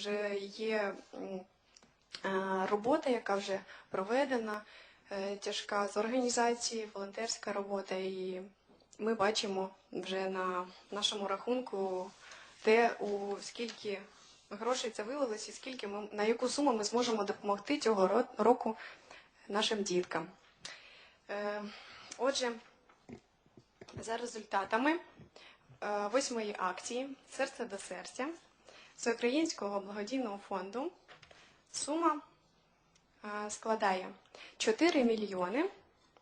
вже є е, робота, яка вже проведена, е, тяжка з організації, волонтерська робота, і ми бачимо вже на нашому рахунку те, у скільки грошей це вилилось, і скільки ми на яку суму ми зможемо допомогти цього року нашим діткам. Е, Отже, за результатами восьмої акції Серце до серця Всеукраїнського благодійного фонду сума складає 4 мільйони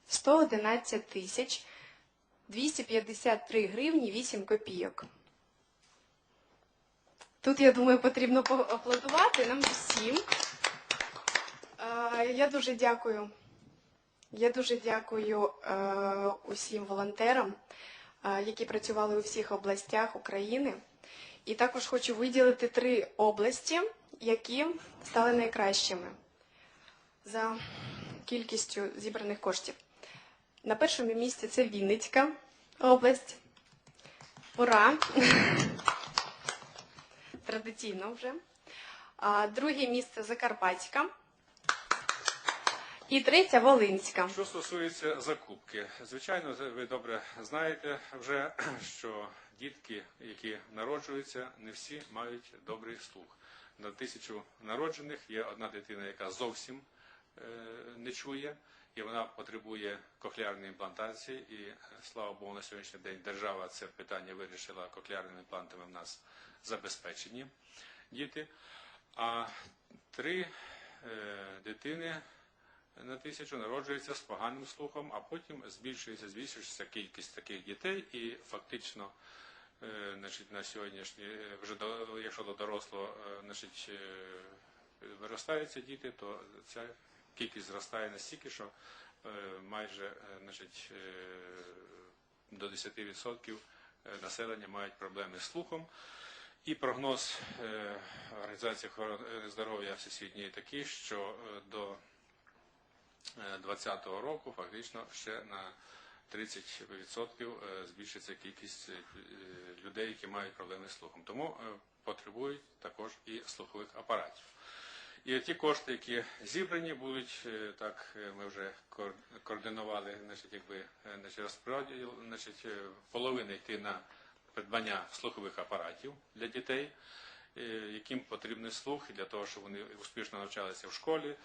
111 тисяч 253 гривні 8 копійок. Тут, я думаю, потрібно поаплодувати нам всім. Я дуже дякую. Я дуже дякую усім волонтерам, які працювали у всіх областях України. І також хочу виділити три області, які стали найкращими за кількістю зібраних коштів. На першому місці це Вінницька область. Ура! Традиційно вже. Друге місце Закарпатська. І третя Волинська. Що стосується закупки, звичайно, ви добре знаєте вже, що дітки, які народжуються, не всі мають добрий слух. На тисячу народжених є одна дитина, яка зовсім е, не чує, і вона потребує кохлеарної імплантації. І слава Богу, на сьогоднішній день держава це питання вирішила кохлеарними імплантами в нас забезпечені діти. А три е, дитини на тисячу народжується з поганим слухом, а потім збільшується, збільшується кількість таких дітей, і фактично, е, значить, на сьогоднішній, е, вже до, якщо до дорослого, е, значить, виростаються діти, то ця кількість зростає настільки, що майже значить, до 10% населення мають проблеми з слухом. І прогноз Організації охорони здоров'я всесвітньої такий, що до 2020 року фактично ще на 30% е, збільшиться кількість е, людей, які мають проблеми з слухом. Тому е, потребують також і слухових апаратів. І ті кошти, які зібрані, будуть е, так. е, Ми вже координували, значить, якби е, значить, розподіл, значить, е, половина йти на придбання слухових апаратів для дітей, е, яким потрібний слух для того, щоб вони успішно навчалися в школі,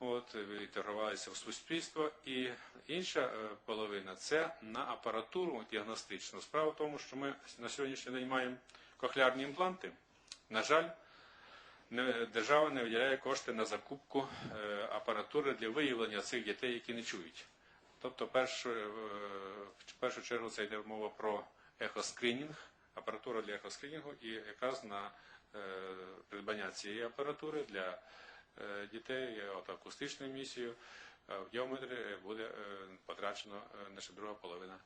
от е, інтегрувалися в суспільство. І інша е, половина це на апаратуру діагностичну. Справа в тому, що ми на сьогоднішній день маємо кохлеарні імпланти. На жаль, держава не виділяє кошти на закупку е, апаратури для виявлення цих дітей, які не чують. Тобто, першу, в першу чергу це йде мова про ехоскринінг, апаратура для ехоскринінгу, і якраз на придбання цієї апаратури для дітей е, от акустичну місією. Е, в діометрі буде е, потрачено наша друга половина